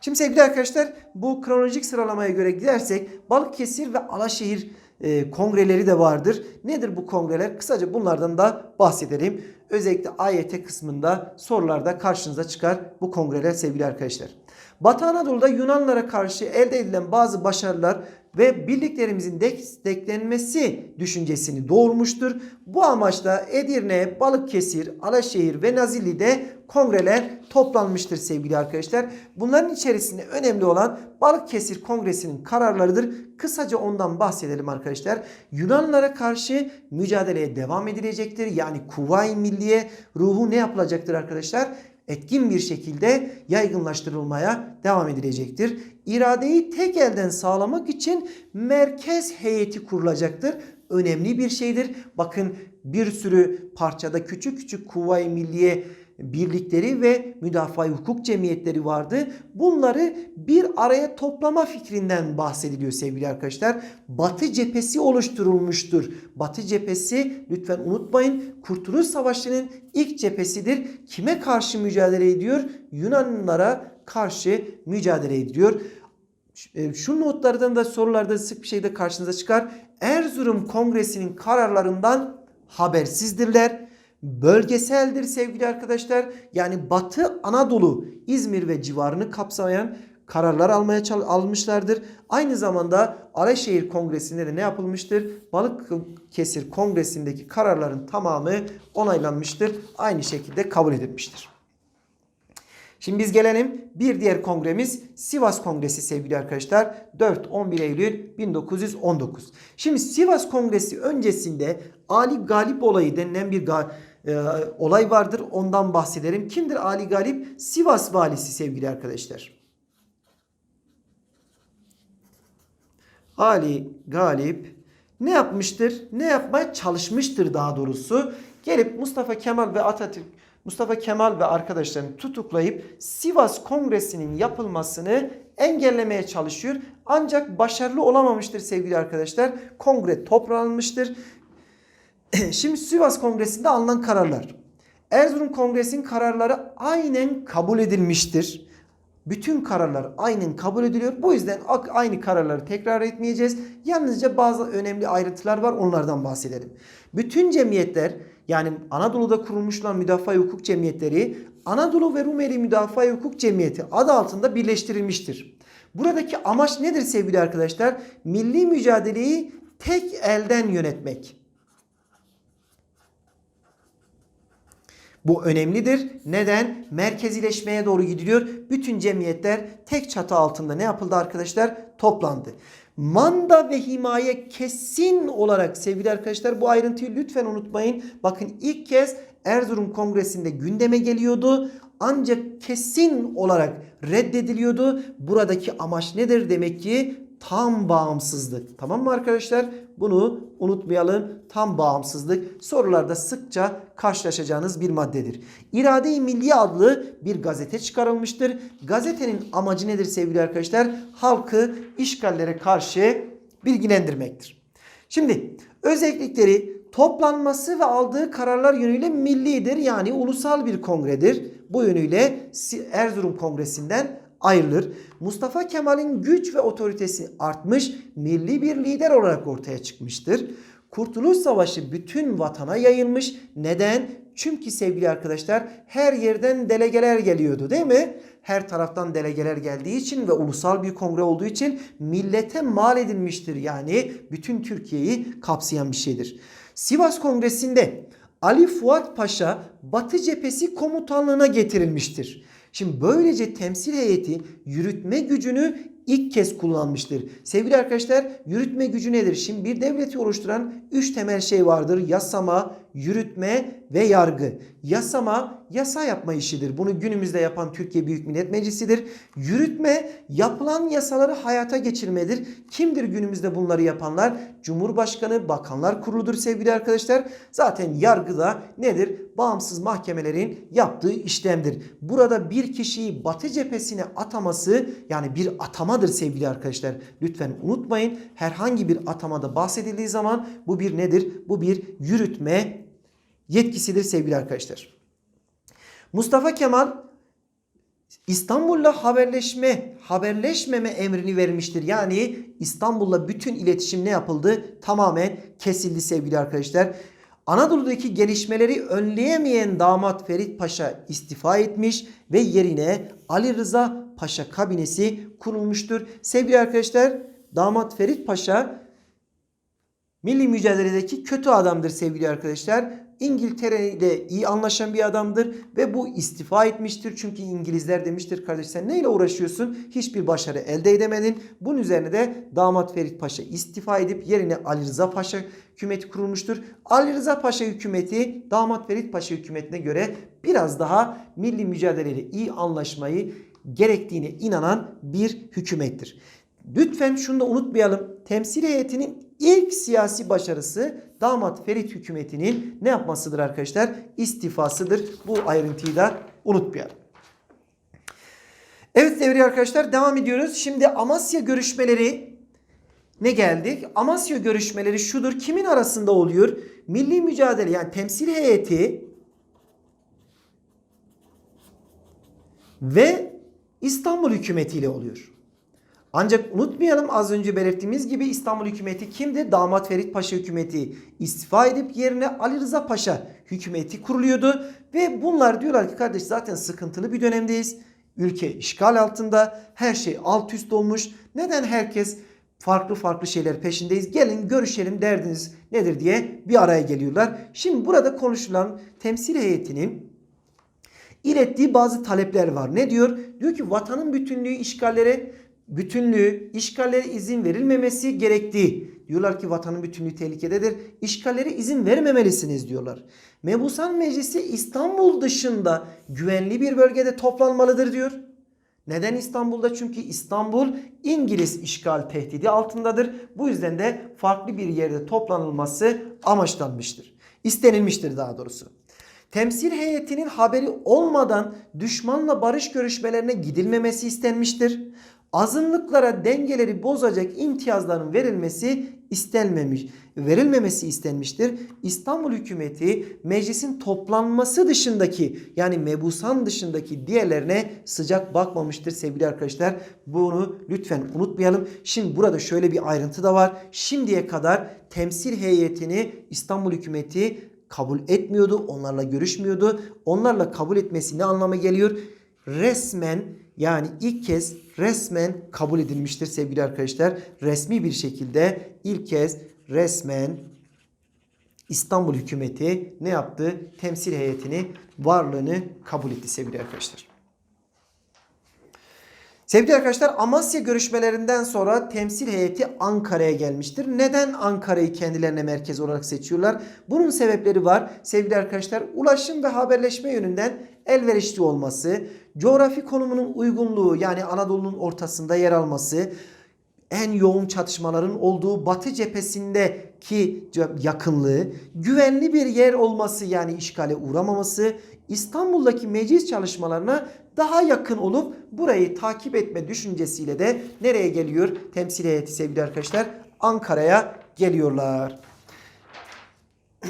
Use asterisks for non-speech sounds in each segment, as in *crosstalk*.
Şimdi sevgili arkadaşlar bu kronolojik sıralamaya göre gidersek Balıkesir ve Alaşehir e, kongreleri de vardır. Nedir bu kongreler? Kısaca bunlardan da bahsedelim. Özellikle AYT kısmında sorularda karşınıza çıkar bu kongreler sevgili arkadaşlar. Batı Anadolu'da Yunanlara karşı elde edilen bazı başarılar ve birliklerimizin desteklenmesi düşüncesini doğurmuştur. Bu amaçla Edirne, Balıkesir, Alaşehir ve Nazilli'de kongreler toplanmıştır sevgili arkadaşlar. Bunların içerisinde önemli olan Balıkesir Kongresi'nin kararlarıdır. Kısaca ondan bahsedelim arkadaşlar. Yunanlara karşı mücadeleye devam edilecektir. Yani Kuvayi Milliye ruhu ne yapılacaktır arkadaşlar? Etkin bir şekilde yaygınlaştırılmaya devam edilecektir. İradeyi tek elden sağlamak için merkez heyeti kurulacaktır. Önemli bir şeydir. Bakın bir sürü parçada küçük küçük Kuvayi Milliye birlikleri ve müdafaa hukuk cemiyetleri vardı. Bunları bir araya toplama fikrinden bahsediliyor sevgili arkadaşlar. Batı cephesi oluşturulmuştur. Batı cephesi lütfen unutmayın Kurtuluş Savaşı'nın ilk cephesidir. Kime karşı mücadele ediyor? Yunanlılara karşı mücadele ediyor. E, şu notlardan da sorularda sık bir şeyde karşınıza çıkar. Erzurum Kongresi'nin kararlarından habersizdirler bölgeseldir sevgili arkadaşlar. Yani Batı Anadolu, İzmir ve civarını kapsayan kararlar almaya almışlardır. Aynı zamanda Alaşehir Kongresi'nde de ne yapılmıştır? Balıkesir Kongresi'ndeki kararların tamamı onaylanmıştır. Aynı şekilde kabul edilmiştir. Şimdi biz gelelim bir diğer kongremiz Sivas Kongresi sevgili arkadaşlar. 4-11 Eylül 1919. Şimdi Sivas Kongresi öncesinde Ali Galip olayı denilen bir e, olay vardır. Ondan bahsederim. Kimdir Ali Galip? Sivas valisi sevgili arkadaşlar. Ali Galip ne yapmıştır? Ne yapmaya çalışmıştır daha doğrusu. Gelip Mustafa Kemal ve Atatürk Mustafa Kemal ve arkadaşlarını tutuklayıp Sivas Kongresi'nin yapılmasını engellemeye çalışıyor. Ancak başarılı olamamıştır sevgili arkadaşlar. Kongre toplanmıştır. *clears throat* Şimdi Sivas Kongresi'nde alınan kararlar. Erzurum Kongresi'nin kararları aynen kabul edilmiştir. Bütün kararlar aynen kabul ediliyor. Bu yüzden aynı kararları tekrar etmeyeceğiz. Yalnızca bazı önemli ayrıntılar var onlardan bahsedelim. Bütün cemiyetler yani Anadolu'da kurulmuşlar müdafaa hukuk cemiyetleri Anadolu ve Rumeli Müdafaa Hukuk Cemiyeti adı altında birleştirilmiştir. Buradaki amaç nedir sevgili arkadaşlar? Milli mücadeleyi tek elden yönetmek. Bu önemlidir. Neden? Merkezileşmeye doğru gidiliyor. Bütün cemiyetler tek çatı altında ne yapıldı arkadaşlar? Toplandı. Manda ve himaye kesin olarak sevgili arkadaşlar bu ayrıntıyı lütfen unutmayın. Bakın ilk kez Erzurum Kongresi'nde gündeme geliyordu. Ancak kesin olarak reddediliyordu. Buradaki amaç nedir? Demek ki tam bağımsızlık. Tamam mı arkadaşlar? Bunu unutmayalım. Tam bağımsızlık sorularda sıkça karşılaşacağınız bir maddedir. İrade-i Milli adlı bir gazete çıkarılmıştır. Gazetenin amacı nedir sevgili arkadaşlar? Halkı işgallere karşı bilgilendirmektir. Şimdi özellikleri toplanması ve aldığı kararlar yönüyle millidir. Yani ulusal bir kongredir. Bu yönüyle Erzurum Kongresi'nden ayrılır. Mustafa Kemal'in güç ve otoritesi artmış, milli bir lider olarak ortaya çıkmıştır. Kurtuluş Savaşı bütün vatana yayılmış. Neden? Çünkü sevgili arkadaşlar her yerden delegeler geliyordu değil mi? Her taraftan delegeler geldiği için ve ulusal bir kongre olduğu için millete mal edilmiştir. Yani bütün Türkiye'yi kapsayan bir şeydir. Sivas Kongresi'nde Ali Fuat Paşa Batı Cephesi komutanlığına getirilmiştir. Şimdi böylece temsil heyeti yürütme gücünü ilk kez kullanmıştır. Sevgili arkadaşlar yürütme gücü nedir? Şimdi bir devleti oluşturan üç temel şey vardır. Yasama, yürütme ve yargı. Yasama yasa yapma işidir. Bunu günümüzde yapan Türkiye Büyük Millet Meclisi'dir. Yürütme yapılan yasaları hayata geçirmedir. Kimdir günümüzde bunları yapanlar? Cumhurbaşkanı, Bakanlar Kurulu'dur sevgili arkadaşlar. Zaten yargı da nedir? Bağımsız mahkemelerin yaptığı işlemdir. Burada bir kişiyi Batı cephesine ataması yani bir atama atamadır sevgili arkadaşlar. Lütfen unutmayın herhangi bir atamada bahsedildiği zaman bu bir nedir? Bu bir yürütme yetkisidir sevgili arkadaşlar. Mustafa Kemal İstanbul'la haberleşme, haberleşmeme emrini vermiştir. Yani İstanbul'la bütün iletişim ne yapıldı? Tamamen kesildi sevgili arkadaşlar. Anadolu'daki gelişmeleri önleyemeyen damat Ferit Paşa istifa etmiş ve yerine Ali Rıza Paşa kabinesi kurulmuştur. Sevgili arkadaşlar damat Ferit Paşa milli mücadeledeki kötü adamdır sevgili arkadaşlar. İngiltere ile iyi anlaşan bir adamdır ve bu istifa etmiştir. Çünkü İngilizler demiştir kardeş sen neyle uğraşıyorsun? Hiçbir başarı elde edemedin. Bunun üzerine de damat Ferit Paşa istifa edip yerine Ali Rıza Paşa hükümeti kurulmuştur. Ali Rıza Paşa hükümeti damat Ferit Paşa hükümetine göre biraz daha milli mücadeleyle iyi anlaşmayı gerektiğine inanan bir hükümettir. Lütfen şunu da unutmayalım. Temsil heyetinin ilk siyasi başarısı damat Ferit hükümetinin ne yapmasıdır arkadaşlar? İstifasıdır. Bu ayrıntıyı da unutmayalım. Evet sevgili arkadaşlar devam ediyoruz. Şimdi Amasya görüşmeleri ne geldik? Amasya görüşmeleri şudur. Kimin arasında oluyor? Milli mücadele yani temsil heyeti ve İstanbul hükümetiyle oluyor. Ancak unutmayalım az önce belirttiğimiz gibi İstanbul hükümeti kimdi? Damat Ferit Paşa hükümeti istifa edip yerine Ali Rıza Paşa hükümeti kuruluyordu. Ve bunlar diyorlar ki kardeş zaten sıkıntılı bir dönemdeyiz. Ülke işgal altında. Her şey alt üst olmuş. Neden herkes farklı farklı şeyler peşindeyiz? Gelin görüşelim derdiniz nedir diye bir araya geliyorlar. Şimdi burada konuşulan temsil heyetinin ilettiği bazı talepler var. Ne diyor? Diyor ki vatanın bütünlüğü işgallere bütünlüğü, işgallere izin verilmemesi gerektiği. Diyorlar ki vatanın bütünlüğü tehlikededir. İşgallere izin vermemelisiniz diyorlar. Mebusan Meclisi İstanbul dışında güvenli bir bölgede toplanmalıdır diyor. Neden İstanbul'da? Çünkü İstanbul İngiliz işgal tehdidi altındadır. Bu yüzden de farklı bir yerde toplanılması amaçlanmıştır. İstenilmiştir daha doğrusu. Temsil heyetinin haberi olmadan düşmanla barış görüşmelerine gidilmemesi istenmiştir azınlıklara dengeleri bozacak imtiyazların verilmesi istenmemiş, verilmemesi istenmiştir. İstanbul hükümeti meclisin toplanması dışındaki yani mebusan dışındaki diğerlerine sıcak bakmamıştır sevgili arkadaşlar. Bunu lütfen unutmayalım. Şimdi burada şöyle bir ayrıntı da var. Şimdiye kadar temsil heyetini İstanbul hükümeti kabul etmiyordu. Onlarla görüşmüyordu. Onlarla kabul etmesi ne anlama geliyor? Resmen yani ilk kez resmen kabul edilmiştir sevgili arkadaşlar. Resmi bir şekilde ilk kez resmen İstanbul hükümeti ne yaptı? Temsil heyetini varlığını kabul etti sevgili arkadaşlar. Sevgili arkadaşlar Amasya görüşmelerinden sonra temsil heyeti Ankara'ya gelmiştir. Neden Ankara'yı kendilerine merkez olarak seçiyorlar? Bunun sebepleri var. Sevgili arkadaşlar ulaşım ve haberleşme yönünden elverişli olması, coğrafi konumunun uygunluğu yani Anadolu'nun ortasında yer alması, en yoğun çatışmaların olduğu Batı cephesindeki yakınlığı, güvenli bir yer olması yani işgale uğramaması, İstanbul'daki meclis çalışmalarına daha yakın olup burayı takip etme düşüncesiyle de nereye geliyor? Temsil heyeti sevgili arkadaşlar Ankara'ya geliyorlar. *clears throat*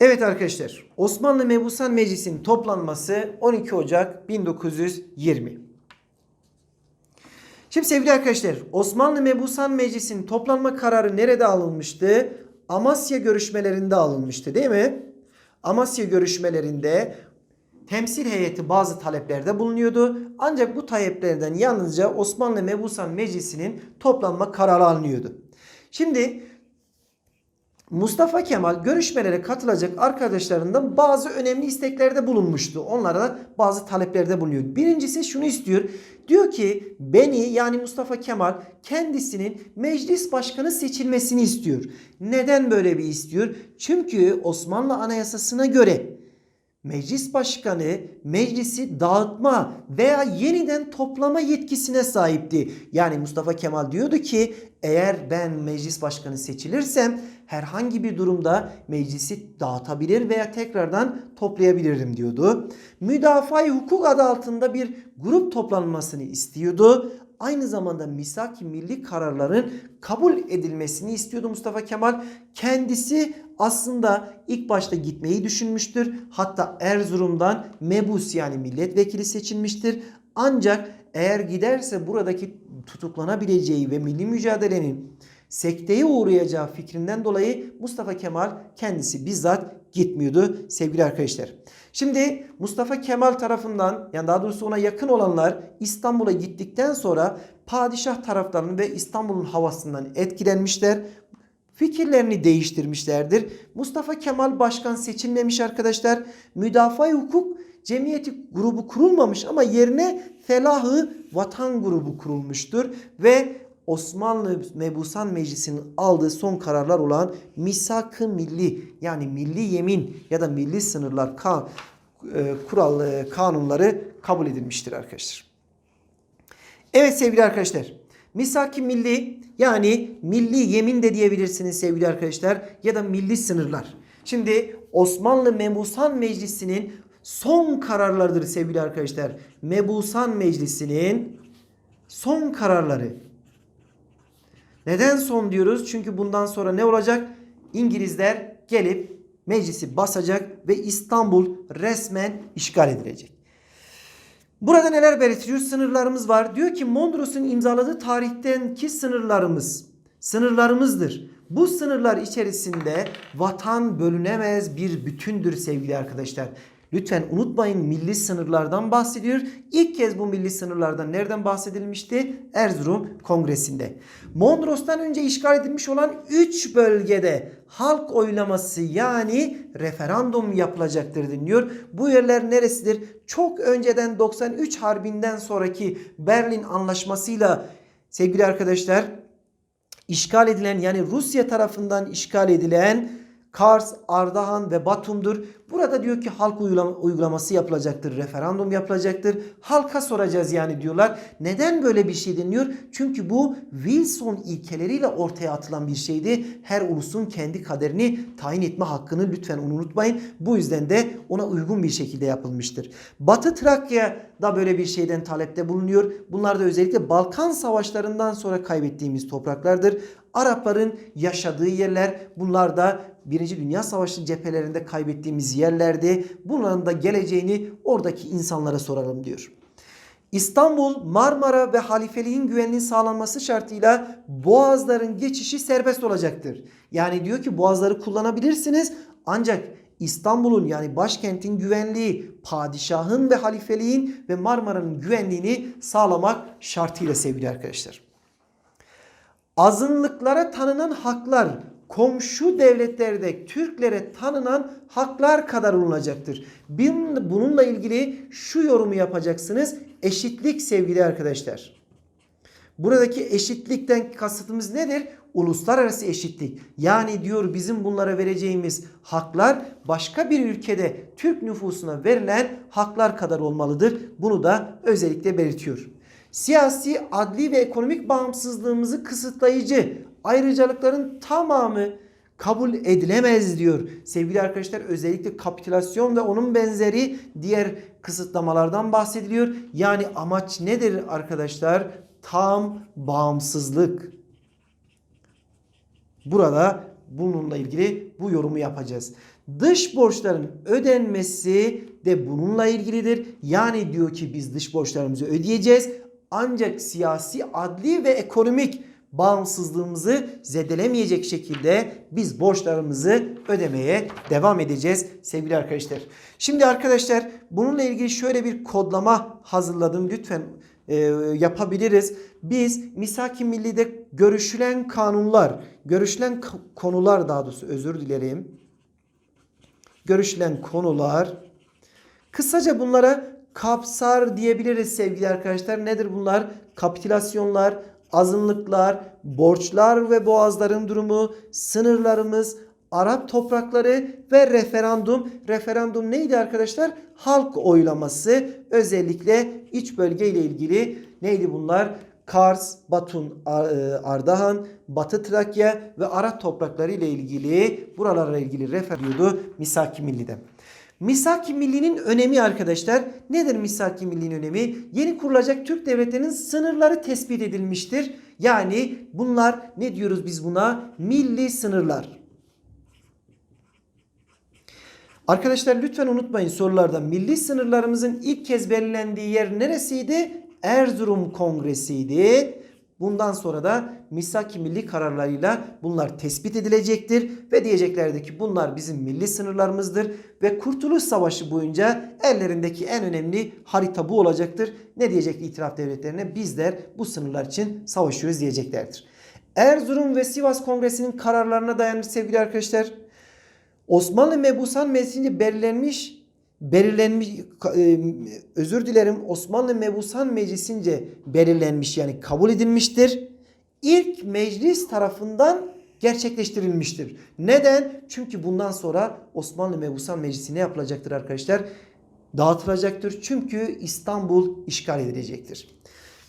Evet arkadaşlar Osmanlı Mebusan Meclisi'nin toplanması 12 Ocak 1920. Şimdi sevgili arkadaşlar Osmanlı Mebusan Meclisi'nin toplanma kararı nerede alınmıştı? Amasya görüşmelerinde alınmıştı değil mi? Amasya görüşmelerinde temsil heyeti bazı taleplerde bulunuyordu. Ancak bu taleplerden yalnızca Osmanlı Mebusan Meclisi'nin toplanma kararı alınıyordu. Şimdi Mustafa Kemal görüşmelere katılacak arkadaşlarından bazı önemli isteklerde bulunmuştu. Onlara bazı taleplerde bulunuyor. Birincisi şunu istiyor. Diyor ki beni yani Mustafa Kemal kendisinin meclis başkanı seçilmesini istiyor. Neden böyle bir istiyor? Çünkü Osmanlı Anayasası'na göre meclis başkanı meclisi dağıtma veya yeniden toplama yetkisine sahipti. Yani Mustafa Kemal diyordu ki eğer ben meclis başkanı seçilirsem herhangi bir durumda meclisi dağıtabilir veya tekrardan toplayabilirim diyordu. Müdafaa-i hukuk adı altında bir grup toplanmasını istiyordu. Aynı zamanda misak milli kararların kabul edilmesini istiyordu Mustafa Kemal. Kendisi aslında ilk başta gitmeyi düşünmüştür. Hatta Erzurum'dan mebus yani milletvekili seçilmiştir. Ancak eğer giderse buradaki tutuklanabileceği ve milli mücadelenin sekteye uğrayacağı fikrinden dolayı Mustafa Kemal kendisi bizzat gitmiyordu sevgili arkadaşlar. Şimdi Mustafa Kemal tarafından yani daha doğrusu ona yakın olanlar İstanbul'a gittikten sonra padişah taraftarının ve İstanbul'un havasından etkilenmişler. Fikirlerini değiştirmişlerdir. Mustafa Kemal başkan seçilmemiş arkadaşlar. Müdafaa hukuk cemiyeti grubu kurulmamış ama yerine Felahı Vatan grubu kurulmuştur ve Osmanlı Mebusan Meclisi'nin aldığı son kararlar olan misak-ı milli yani milli yemin ya da milli sınırlar kan, e, kural e, kanunları kabul edilmiştir arkadaşlar. Evet sevgili arkadaşlar. Misak-ı milli yani milli yemin de diyebilirsiniz sevgili arkadaşlar ya da milli sınırlar. Şimdi Osmanlı Mebusan Meclisi'nin son kararlarıdır sevgili arkadaşlar. Mebusan Meclisi'nin son kararları. Neden son diyoruz? Çünkü bundan sonra ne olacak? İngilizler gelip meclisi basacak ve İstanbul resmen işgal edilecek. Burada neler belirtiliyor? Sınırlarımız var. Diyor ki Mondros'un imzaladığı tarihten ki sınırlarımız sınırlarımızdır. Bu sınırlar içerisinde vatan bölünemez bir bütündür sevgili arkadaşlar. Lütfen unutmayın milli sınırlardan bahsediyor. İlk kez bu milli sınırlardan nereden bahsedilmişti? Erzurum Kongresi'nde. Mondros'tan önce işgal edilmiş olan 3 bölgede halk oylaması yani referandum yapılacaktır deniliyor. Bu yerler neresidir? Çok önceden 93 Harbi'nden sonraki Berlin Anlaşması'yla sevgili arkadaşlar işgal edilen yani Rusya tarafından işgal edilen Kars, Ardahan ve Batum'dur. Burada diyor ki halk uygulaması yapılacaktır, referandum yapılacaktır. Halka soracağız yani diyorlar. Neden böyle bir şey deniyor? Çünkü bu Wilson ilkeleriyle ortaya atılan bir şeydi. Her ulusun kendi kaderini tayin etme hakkını lütfen unutmayın. Bu yüzden de ona uygun bir şekilde yapılmıştır. Batı Trakya da böyle bir şeyden talepte bulunuyor. Bunlar da özellikle Balkan savaşlarından sonra kaybettiğimiz topraklardır. Arapların yaşadığı yerler bunlar da Birinci Dünya Savaşı cephelerinde kaybettiğimiz yerlerde bunların da geleceğini oradaki insanlara soralım diyor. İstanbul, Marmara ve halifeliğin güvenliği sağlanması şartıyla boğazların geçişi serbest olacaktır. Yani diyor ki boğazları kullanabilirsiniz ancak İstanbul'un yani başkentin güvenliği, padişahın ve halifeliğin ve Marmara'nın güvenliğini sağlamak şartıyla sevgili arkadaşlar. Azınlıklara tanınan haklar komşu devletlerde Türklere tanınan haklar kadar olunacaktır. Bununla ilgili şu yorumu yapacaksınız. Eşitlik sevgili arkadaşlar. Buradaki eşitlikten kasıtımız nedir? Uluslararası eşitlik. Yani diyor bizim bunlara vereceğimiz haklar başka bir ülkede Türk nüfusuna verilen haklar kadar olmalıdır. Bunu da özellikle belirtiyor. Siyasi, adli ve ekonomik bağımsızlığımızı kısıtlayıcı ayrıcalıkların tamamı kabul edilemez diyor. Sevgili arkadaşlar özellikle kapitülasyon ve onun benzeri diğer kısıtlamalardan bahsediliyor. Yani amaç nedir arkadaşlar? Tam bağımsızlık. Burada bununla ilgili bu yorumu yapacağız. Dış borçların ödenmesi de bununla ilgilidir. Yani diyor ki biz dış borçlarımızı ödeyeceğiz. Ancak siyasi, adli ve ekonomik bağımsızlığımızı zedelemeyecek şekilde biz borçlarımızı ödemeye devam edeceğiz sevgili arkadaşlar. Şimdi arkadaşlar bununla ilgili şöyle bir kodlama hazırladım. Lütfen e, yapabiliriz. Biz Misaki Milli'de görüşülen kanunlar, görüşülen konular daha doğrusu özür dilerim. Görüşülen konular kısaca bunlara kapsar diyebiliriz sevgili arkadaşlar. Nedir bunlar? Kapitülasyonlar, azınlıklar, borçlar ve boğazların durumu, sınırlarımız, Arap toprakları ve referandum. Referandum neydi arkadaşlar? Halk oylaması. Özellikle iç bölge ile ilgili neydi bunlar? Kars, Batun, e, Ardahan, Batı Trakya ve Arap toprakları ile ilgili buralarla ilgili referandumdu Misak-ı Milli'de. Misak-ı Milli'nin önemi arkadaşlar nedir Misak-ı Milli'nin önemi? Yeni kurulacak Türk devletlerinin sınırları tespit edilmiştir. Yani bunlar ne diyoruz biz buna? Milli sınırlar. Arkadaşlar lütfen unutmayın sorularda milli sınırlarımızın ilk kez belirlendiği yer neresiydi? Erzurum Kongresi'ydi. Bundan sonra da misak-ı milli kararlarıyla bunlar tespit edilecektir ve diyeceklerdi ki bunlar bizim milli sınırlarımızdır ve Kurtuluş Savaşı boyunca ellerindeki en önemli harita bu olacaktır. Ne diyecek itiraf devletlerine? Bizler bu sınırlar için savaşıyoruz diyeceklerdir. Erzurum ve Sivas Kongresi'nin kararlarına dayanır sevgili arkadaşlar. Osmanlı Mebusan Meclisi'nce belirlenmiş belirlenmiş e, özür dilerim Osmanlı Mebusan Meclisi'nce belirlenmiş yani kabul edilmiştir. İlk meclis tarafından gerçekleştirilmiştir. Neden? Çünkü bundan sonra Osmanlı Mebusan Meclisi ne yapılacaktır arkadaşlar? Dağıtılacaktır. Çünkü İstanbul işgal edilecektir.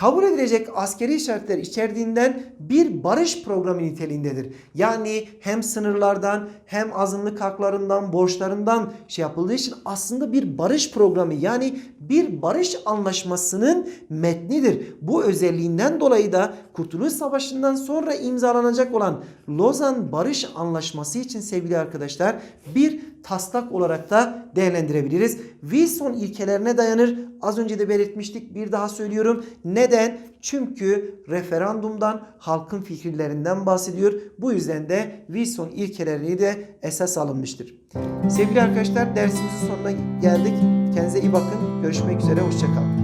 Kabul edilecek askeri şartlar içerdiğinden bir barış programı niteliğindedir. Yani hem sınırlardan hem azınlık haklarından, borçlarından şey yapıldığı için aslında bir barış programı yani bir barış anlaşmasının metnidir. Bu özelliğinden dolayı da Kurtuluş Savaşı'ndan sonra imzalanacak olan Lozan Barış Anlaşması için sevgili arkadaşlar bir taslak olarak da değerlendirebiliriz. Wilson ilkelerine dayanır. Az önce de belirtmiştik. Bir daha söylüyorum. Neden? Çünkü referandumdan halkın fikirlerinden bahsediyor. Bu yüzden de Wilson ilkelerini de esas alınmıştır. Sevgili arkadaşlar dersimizin sonuna geldik. Kendinize iyi bakın. Görüşmek üzere. Hoşçakalın.